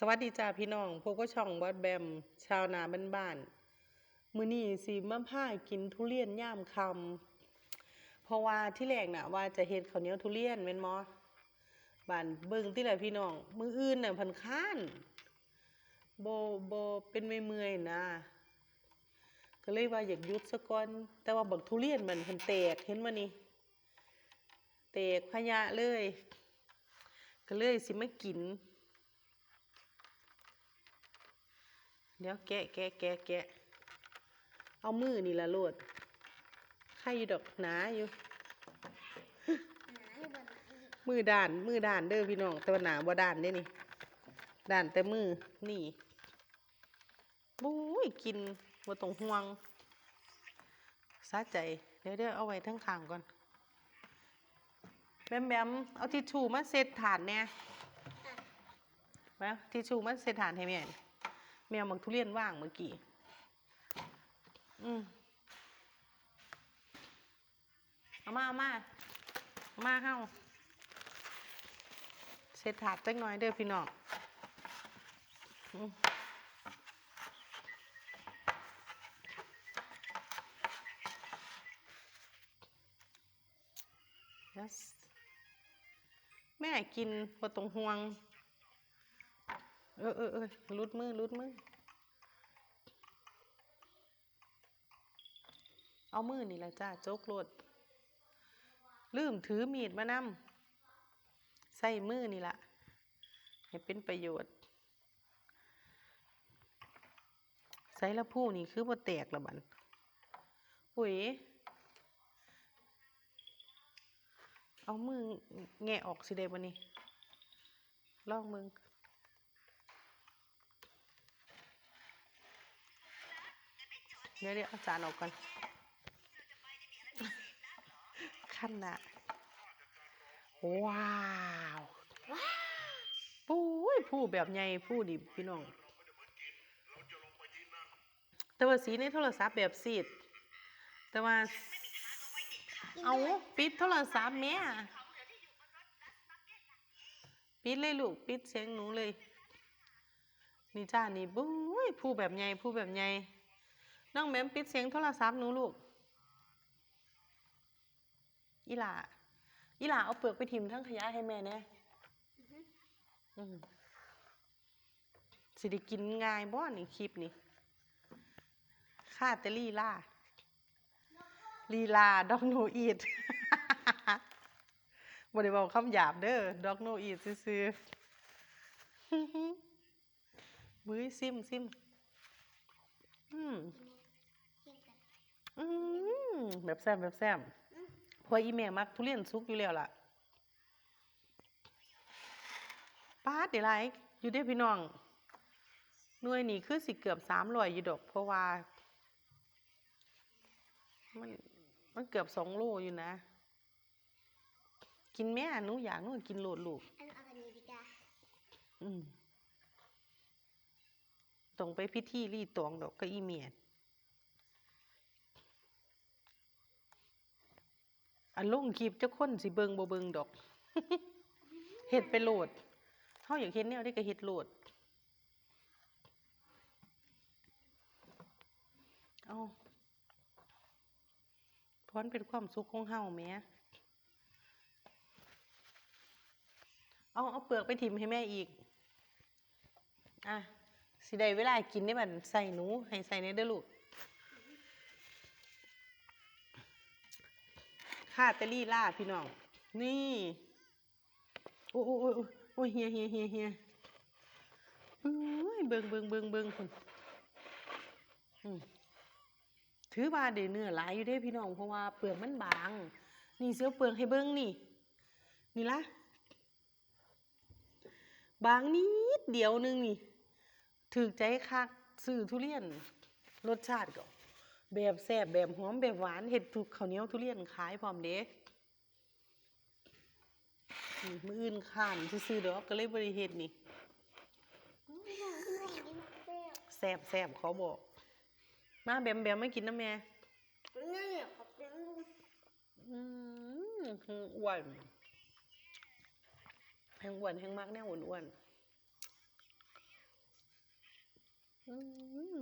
สวัสดีจ้าพี่น้องพวกก็ช่องบอดแบม ชาวนาบ้านๆมือนี้สิมาพากินทุเรียนย่ามคำเพราะว่าที่แรกน่ะ ว่าจะเฮ็ดข้าวเหนียวทุเรียนแม่นบ่บ้านเบิ่งติล่ะพี่น้อง มืออื่นน่ะพิ่นค้านโบ่บ่เป็นเมื่อยนะ ก็เลยว่าอยากหยุดซะก่อน แต่ว่าบักทุเรียนมันเพิ่นแตกเห็นบ่นี่แตกพยะเลย ก็เลยสิมากิน เดี๋ยวแกะแกะแกะแกะเอามือนี่ละโลดไข่อยู่ดอกหนาอยู่ มือด่าน มือด่านเด้อพี่น้อง แต่ว่าหนาบ่ด่านเด้นี่ ด่านแต่มือ นี่บุ้ยกินบ่ต้องห่วงสาใจ เดี๋ยวเดี๋ยวเอาไว้ทั้งข้างก่อน แบมแบมเอาทิชชู่มาเซ็ตฐานแหน่มาทิชชู่มาเซ็ตฐานให้แม่หน่อย แมวมังทุเรียนว่างเมื่อกี้ อืมเอามาเอามาเอามาเข้าเสร็จถาดจักหน่อยเด้อพี่น้องอืม Yes แม่กินบ่ตรงห่วง เออเออเออลุดมือลุดมือ เอามือนี่แหละจ้าโจกโลดลืมถือมีดมานำใส่มือนี่ละให้เป็นประโยชน์ใส่ละผู้นี่คือบ่แตกละบันปุ๋ยเอามือแงะออกสิเดบันนี้ลองมึง เดี๋ยวเดี๋ยวเอาจานออกก่อนขั้นน่ะ ว้าวปุ้ยผู้แบบใหญ่ผู้ดิพี่น้อง แต่ว่าสีในโทรศัพท์แบบซีด แต่ว่า เอาปิดโทรศัพท์แม่ปิดเลยลูก ปิดเสียงหนูเลย นี่จ้านี่บุ้ยผู้แบบใหญ่ผู้แบบใหญ่ น้องแหมมปิดเสียงโทรศัพท์หนูลูกอีหล่าอีหล่าเอาเปลือกไปทิมทั้งขยะให้แม่เนี่ยสิได้กินง่ายบ่นี่คลิปนี่ค่าแต่ลีล่าลีลาด็อกโนอีดบ่ได้บอกคำหยาบเด้อด็อกโนอีดซื่อมือซิมซิมอืม อืมแบบแซ่บแบบแซ่บเพราะอีแม่มักทุเรียนสุกอยู่แล้วล่ะป้าดเดี๋ยวไรอยู่ได้อพี่น้องหน่วยนี่คือสิเกือบสามร้อยอยู่ดอก เพราะว่า มันมันเกือบสองโลอยู่นะ กินแม่หนูอยากหนูก็กินโหลดลูกอันเอาอันนี้ดีกว่าอืมต้องไปพิธีรีตองดอกก็อีเมียด อันลงคลิปเจ้าคนสิเบิงบ่เบิงดอกเฮ็ดไปโหลดเฮาอยากเฮ็ดแนวได้ก็เฮ็ดโหลดเอาพลันเป็นความสุขของเฮาแหมเอาเอาเปลือกไปทิมให้แม่อีก อะสิได้เวลากินได้บัดใส่หนู ให้ใส่ในเด้อลูกค่าแตลี่ล่าพี่น้อง นี่โอ้โอ้โอ้โอ้เฮียเฮียเฮียเฮียเอ้ยเบิงเบิงเบิงเบิงคุณอืมถือว่าเดเนื้อหลายอยู่เด้พี่น้องเพราะว่าเปลือกมันบาง นี่เสียวเปลือกให้เบิงนี่ นี่ละบางนิดเดียวหนึงนี่ถือใจคักซื้อทุเรียน รสชาติก็ แบบแซ่บแบบหอมแบบหวานเห็ดทุกข้าวเหนียวทุเรียนขายพร้อมเด้มืออื่นข้านซื้อๆดอกก็เลยบริเฮ็ดนี่แซ่บแซ่บเขาบอก มาแบมแบมไม่กินนะแม่อืมอ้วนแห้งอ้วนแห้งมากแน่อ้วนอ้วนอืม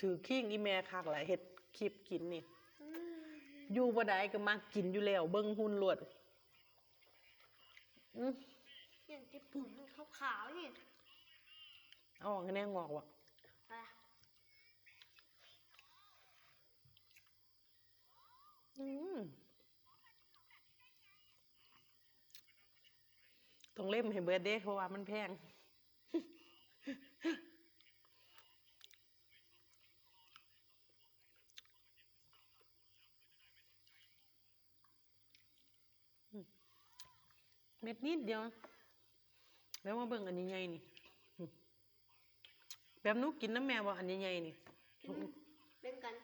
ถือขิ้งอีแม่คักหลายเฮ็ดคลิปกินนี่อืมอยู่บ่ได้ก็มักกินอยู่แล้ว เบิ่งหุ่นลวดอืออย่างที่ผมขาวๆนี่เอาออกให้แน่งอกว่ะไปอืมต้องเล่มให้เบิดเด้เพราะว่ามันแพง เม็ดนิดเดียว แล้วมาเบิ่งอันใหญ่ๆนี่อืมแบบหนูกินน้ำแม่บ่อันใหญ่ๆนี่อืมเป็นกัน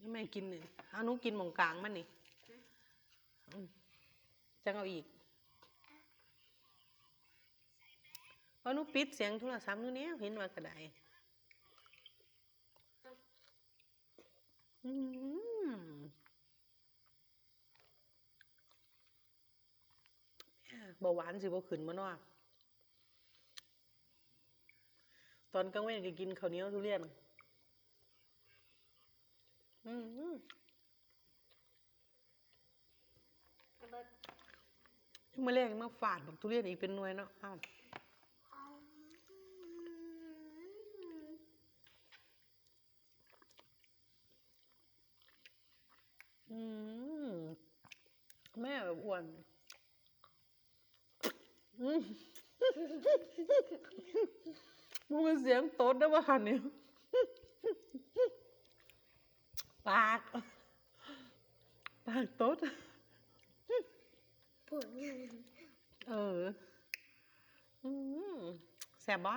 น้ำแม่กินนี่เอาหนูกินหมองกลางมันนี่อืมจังเอาอีกเอาหนูปิดเสียงโทรศัพท์หนูเนี้ยเห็นว่ากระไดอืมเบาหวานสิบ่ขึ้นมาเนาะตอนกลางวันก็กินข้าวเหนียวทุเรียน อืมเอาเบิดยังมาเรียกมาฝาดบักทุเรียนอีกเป็นหน่วยเนาะอ้าวอืม แม่แบบอ้วน อืม มันเป็นเสียงโต๊ดได้ป่ะหันเนี่ยปาก ปากโต๊ดผลงานเออแสบบ่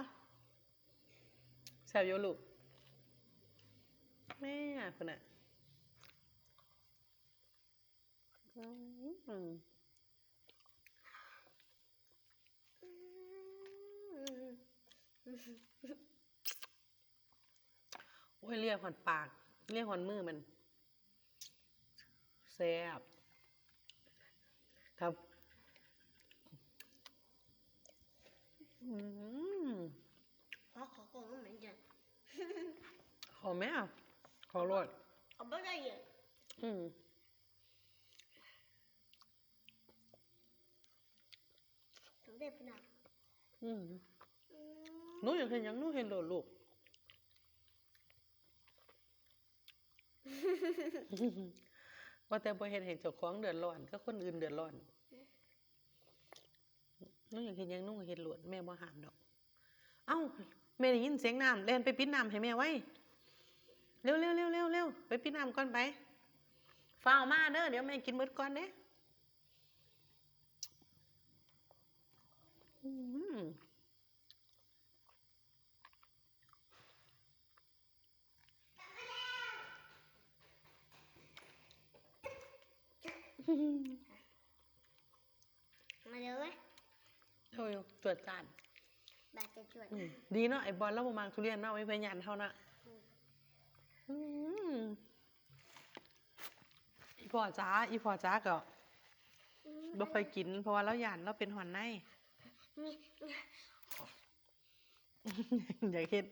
แสบอยู่ลูก แม่คนน่ะอืม โอ้ยเรียกหอนปาก เรียกหอนมือมันแซ่บครับอืมขอขอของเหมือนกันขอแม่ขอรวดเอาไปได้เยอะอืมถึงได้ขนาด อืมหนูอยากเห็นหยังหนูเห็นโดดลูก ว่าแต่บ่เห็นเห็นเจ้าของเดือดร้อนก็คนอื่นเดือดร้อนหนูอยากเห็นหยังหนูก็เห็นโลดแม่บ่ห้ามดอก เอ้าแม่ได้ยินเสียงน้ำแล่นไปปิดน้ำให้แม่ไว้ เร็วเร็วเร็วเร็วเร็วไปปิดน้ำก่อนไปฝ้าวมาเด้อเดี๋ยวแม่กินเบิดก่อนเด้อืม มาเร็วไหมโอ้ยตรวจจานแบบจะช่วยอืมดีเนาะไอ้บอลแล้วบ่มางทุเรียนเนาะไม่พยานเท่านะอืมอีพ่อจ้าอีพ่อจ้าก็บ่ค่อยกิน เพราะว่าเราหยานเราเป็นหอนในนี่อยากเฮ็ด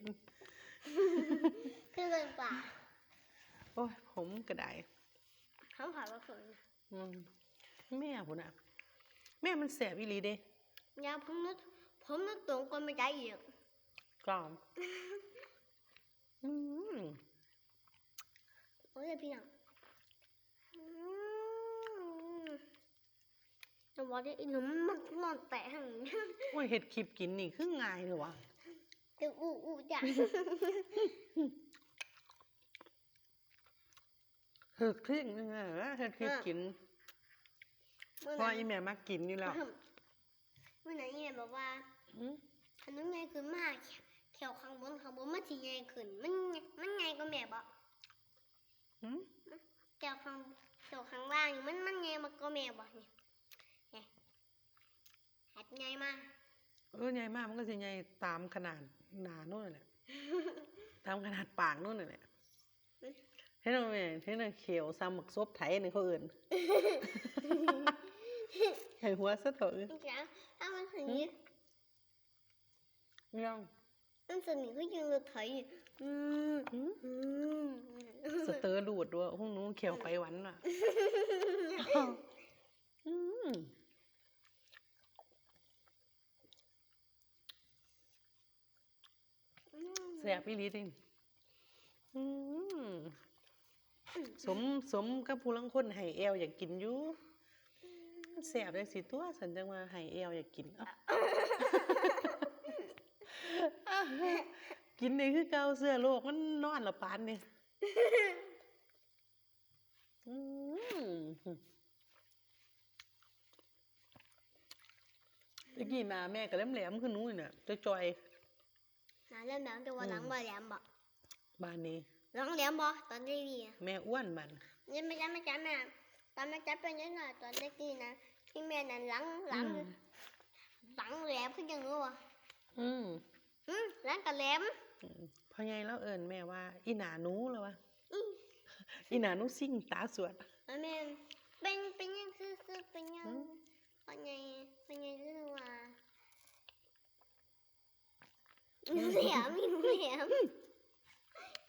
คือเลยป่าโอ้ยผมก็ได้เขาผ่านมาฝนอืม แม่พุ่นน่ะ แม่มันแสบอีหลีเด้ยาผมนึกผมนึกตรงคนไม่ได้เยอะกรอมอืมโอ้ยพี่น้องอืมแต่ว่าได้อีหนุ่มมันนอนแตะหังโอ้ยเฮ็ดคลิปกินนี่คือง่ายเลยวะจะอู้อู้จ้ะเฮ็ดคลิปนี่ไงเฮ็ดคลิปกิน เมื่อเพราะไหร่อีแม่มากินอยู่แล้วเมื่อไหร่เนี่ยบอกว่าอืมอันนั้นไงขึ้นมาแถวข้างบนข้างบนมันสิไงขึ้น มันมันไงก็แม่บอกอืมแถวข้างแถวข้างล่างนี่มันมันไงมันก็แม่บอกนี่ดไงมา เออใหญ่มากมันก็สิใหญ่ตามขนาดหนานู่นนแหละ ตามขนาดปากนู่นนแหละเห็นไหมเห็นไหมเขียวซ้ำหมึกซบไทยในเขาเอื่น ให้หัวซะเถอะจ้ะถ้ามันถึงนี้ยังมันสนิทก็ยังเราถอยอยู่อืมอืมอืมสเตอร์ดูดด้วยห้องนู้นเขียวไปหวันน่ะอืมแสบอีหลีจริงอืมสมสมกับผู้ลังคนไห้แอวอยากกินอยู่ แสบเลยสิตัวสันจังว่าไห้แอวอยากกินเอ้ากินนี่คือเกาเสื้อโลกมันนอนละปานเนี่ยอืมตะกี้หนาแม่ก็แหลมๆขึ้นนู้นน่ะจะจอยหนาเล่นแบบแต่ว่าหลังบ่แหลมบ่ๆบ้านนี้หลังแหลมบ่ตอนเด็กดีอะแม่อ้วนมันนี่ไม่จำไม่จำแม่ ตอนไม่จำเป็นยังไงตอนเด็กดีนะที่แม่นั่นหลังหลังอืม หลังแหลมขึ้นยังรู้วะอืมอืมหลังกับแหลม พ่อใหญ่แล้วเอิญแม่ว่า อีหนาหนูแล้ววะอืมอีหนาหนูซิ่งตาสวด แล้วแม่เป็นเป็นยังคือคือเป็นยังอืม เป็นยังเป็นยังคือว่าแหลมมีแหลม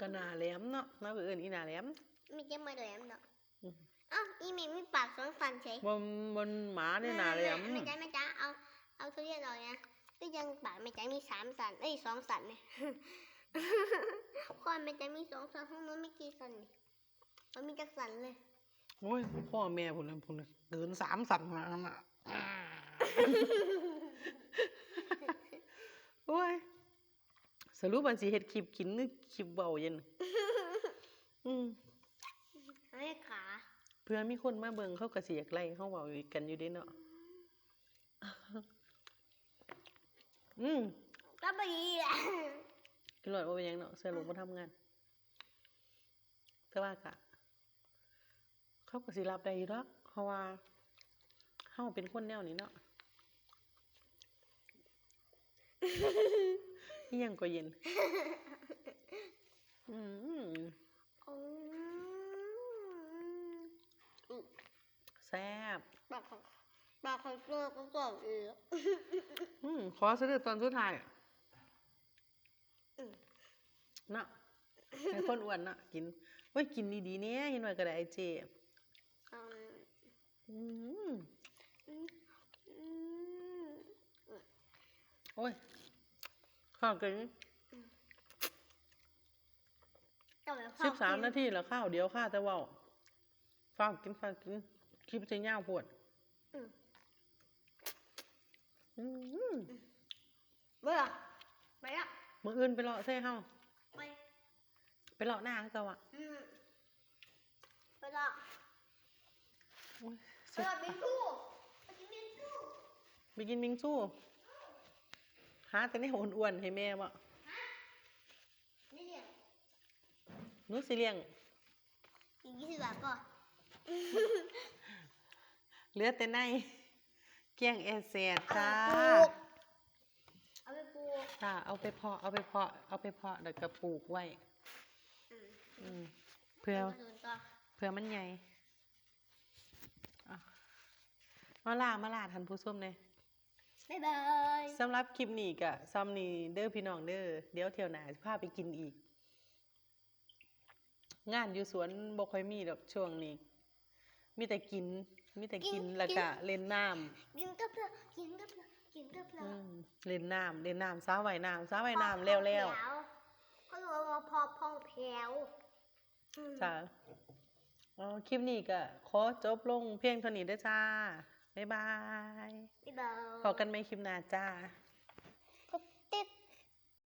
ก็หนาแหลมเนาะมาเอิญอีหนาแหลมไม่ใช่มาแหลมดอกอืม อ้าวอีเมมีปากสองฟันเฉยบนบนหมาเนี่ยหนาแหลมไม่จ้าไม่จ้าเอาเอาทุเรียนออกนะก็ยังปากไม่จ้ามีสามสันเอ้ยสองสันเนี่ยคนไม่จ้ามีสองสันห้องนู้นไม่กี่สันนี่มันมีจักสันเลยโอ้ยพ่อแม่ผมเลยผมเลยเกินสามสันมาแล้วน่ะโอ้ยสรุปมันสิเฮ็ดคลิปกินหรือคลิปเบาเย็นอืมให้ขา เพื่อมีคนมาเบิ่งเขาก็สิอยากไล่เขาเว้าอยู่กันอยู่เด้เนาะอืมก็ไปดีแหละกินหลอดว่าเป็นหยังเนาะเสื้อลงมาทำงานแต่ว่ากะเขาก็สิรับได้อยู่ดอกเพราะว่าเฮาเป็นคนแนวนี้เนาะอิหยังก็เย็น อืมอืม แซ่บปากของปากของตัวก็กรอบอีกอืมขอเสด็จตอนสุดท้ายอืมเนาะให้คนอ้วนเนาะกินเฮ้ยกินดีๆเนี่ยเห็นว่าก็ได้ไอเจอืมอืมอืมอืมโอ้ยข้าวกินต่อไปสิบสามนาทีแล้วข้าวเดียวข้าแต่เว่าฟ้าวกินฟ้าวกิน คลิปจะยาวปวดอืมอืมเบื่อไปละมืออื่นไปเลาะเซ่เฮาไปไปเลาะหน้าเขาอะอืมไปละโอ้ยไปเสียละบินทูไปกินบินทูไปกินมิงซูหาแต่นี่อ้วนๆให้แม่บ่นี่เนี่ยหนูสิเลี้ยงอีกยี่สิบบาทก่อน เหลือแต่ในเกี้ยงแอร์เซียจ้า เอาไปปลูกจ้า เอาไปเพาะ เอาไปเพาะ เอาไปเพาะแล้วก็ปลูกไว้ อืมอืมเพื่อมาดูต่อเพื่อมันใหญ่อะมาลามาลาท่านผู้ชมเลยบ๊ายบายสำหรับคลิปนี้ก็ซ้ำนี้เด้อพี่น้องเด้อ เดี๋ยวเที่ยวหน้าสิพาไปกินอีก งานอยู่สวนบ่ค่อยมีดอกช่วงนี้ มีแต่กิน มีแต่กินแล้วก็เล่นน้ำกินกับเพื่อกินกับเพื่อกินกับเพื่ออืมเล่นน้ำเล่นน้ำสาวว่ายน้ำสาวว่ายน้ำแล้วแล้วเขาเรียกว่าพอพองแผวอืมจ้าอ๋อคลิปนี้ก็ขอจบลงเพียงเท่านี้เด้อจ้า บ๊ายบาย บ๊ายบาย พอกันไหมคลิปหน้าจ้า